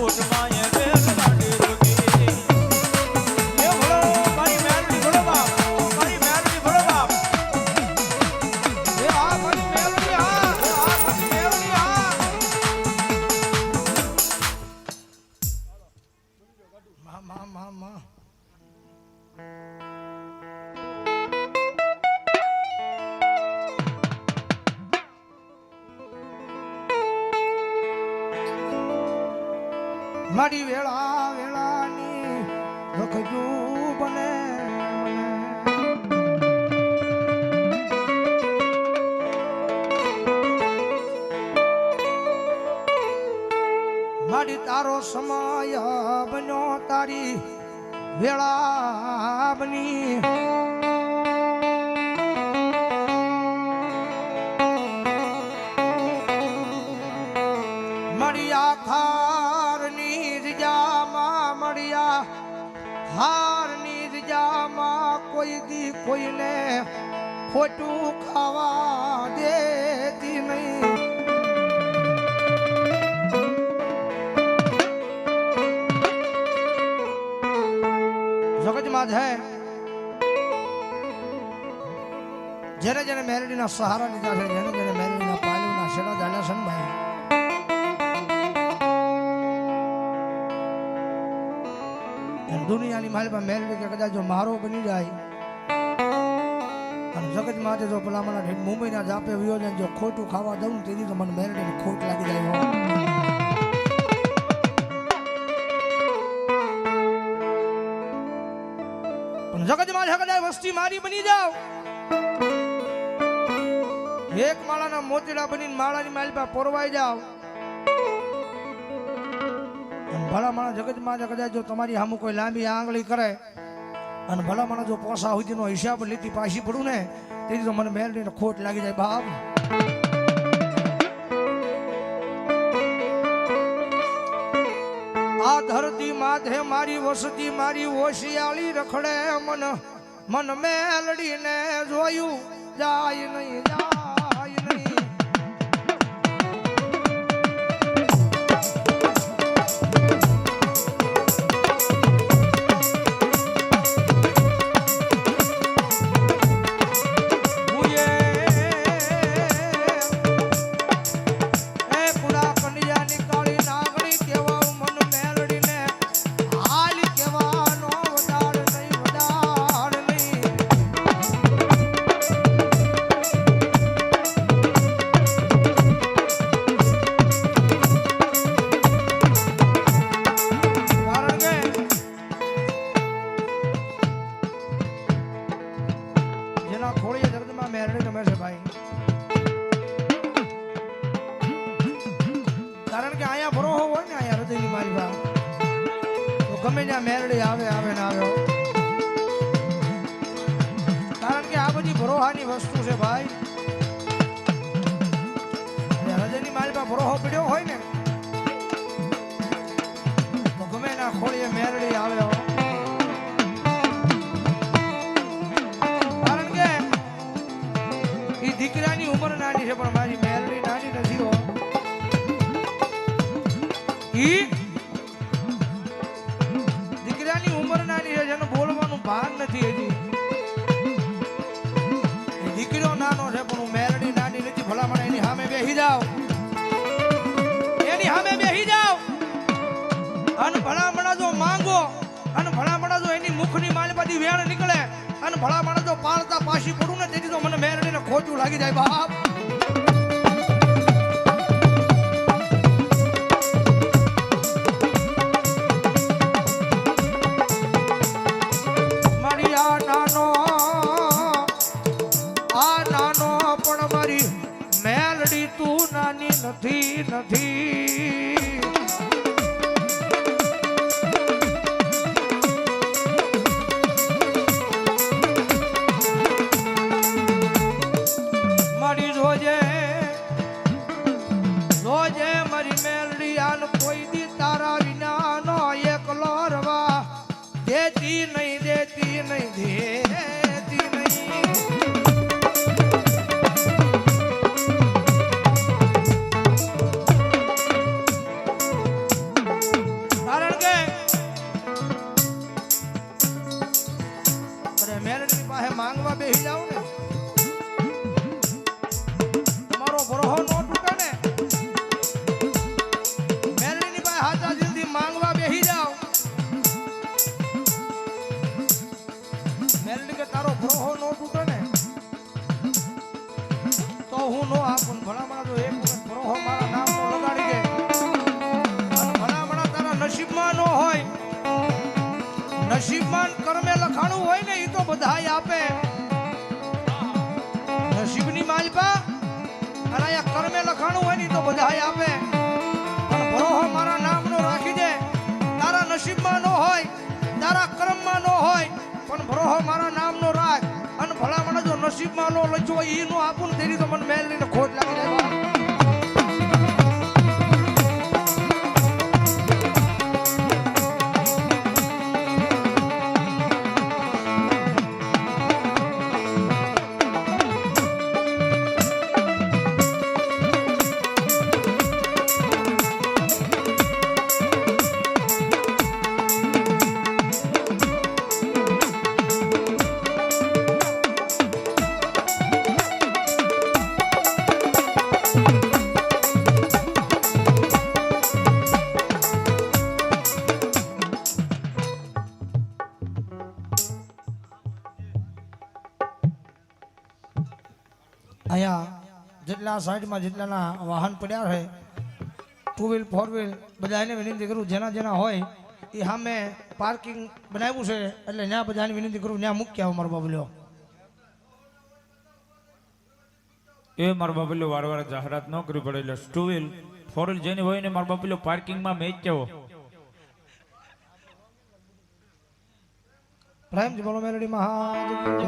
我是凡人。મારી વેળા વેળાની રખજુ બને. મારી તારો સમય બન્યો તારી વેળા બની કોઈ દી કોઈને ખોટું ખાવા દેતી નહીં. જગતમાં છે જેને જેને મેરડીના સહારા લીધા છે, જેને જેને મેરડીના પાલવના શેડા જાણ્યા છે ને ભાઈ? દુનિયાની માલમાં મેરડી કે કદાચ જો મારો બની જાય અને જગત માટે જો પેલા મને મુંબઈના જાપે વ્યો ને જો ખોટું ખાવા દઉં ને તેથી તો મને મેરડીની ખોટ લાગી જાય જગતમાં કદાચ વસ્તી મારી બની જાવ. એક માળાના મોતીડા બનીને માળાની માલપા પોરવાઈ જાવ. ભલા માણસ જગતમાં કદાચ જો તમારી સામું કોઈ લાંબી આંગળી કરે અને ભલા મને જો પોસા સુધીનો હિસાબ લીધી પાછી પડું ને, તેથી તો મને મેલડીને ખોટ લાગી જાય બાપ. આ ધરતી માથે મારી વસતી, મારી ઓશિયાળી રખડે મન. મન મેલડીને જોયું જાય નહીં જાય જેના ખોળીએ જગતમાં મેરડી રમે છે ભાઈ. કારણ કે અહીંયા ભરો હોય ને અહીંયા હૃદયની મારી ભાવ તો ગમે ત્યાં મેરડી આવે આવે ને આવે. કારણ કે આ બધી ભરોહાની વસ્તુ છે ભાઈ. હૃદયની માલમાં ભરોહો પડ્યો હોય ને ગમે ના ખોળીએ મેરડી આવે. ઉંમર નાની છે જેનું બોલવાનું ભાન નથી હજી. દીકરો નાનો છે, પણ હું મેલડી નાની નથી, ભલામણ એની સામે બેસી જાવ એની સામે બેસી જાવ અને ભલામણા જો માંગો, અને ભલામણા જો એની મુખની માલમાંથી વેણ નીકળે, અને ભલામણા જો પાળતા પાછી પડું ને, તેથી તો મને મેરડીને ખોચું લાગી જાય, બાપ. નથી ભલામણા જો એક નામ તો લગાડી દે. ભલામણા હોય. નસીબમાં કર્મે લખાણું હોય ને એ તો બધાય આપે. નસીબની માલપા અને અહીંયા કર્મે લખાણું હોય ને તો બધાય આપે. નસીબમાં નો લખ્યો હોય ઈ નો આપું ને તેની તો મને લઈને ખોટ લાગી જાય જેટલા સાઈડમાં જેટલાના વાહન પડ્યા છે ટુ વ્હીલ ફોર વ્હીલ બધાને વિનંતી કરું જેના જેના હોય એ સામે પાર્કિંગ બનાવ્યું છે એટલે ત્યાં બધાને વિનંતી કરું ત્યાં મૂકી આવો મારો બાબલ્યો. એ મારા બાબલ્યો વાર વાર જાહેરાત ન કરવી પડે એટલે ટુ વ્હીલ ફોર વ્હીલ જેની હોય ને મારો બાબલ્યો પાર્કિંગમાં મેચ કેવો જ બોલો મેલડી મહારાજ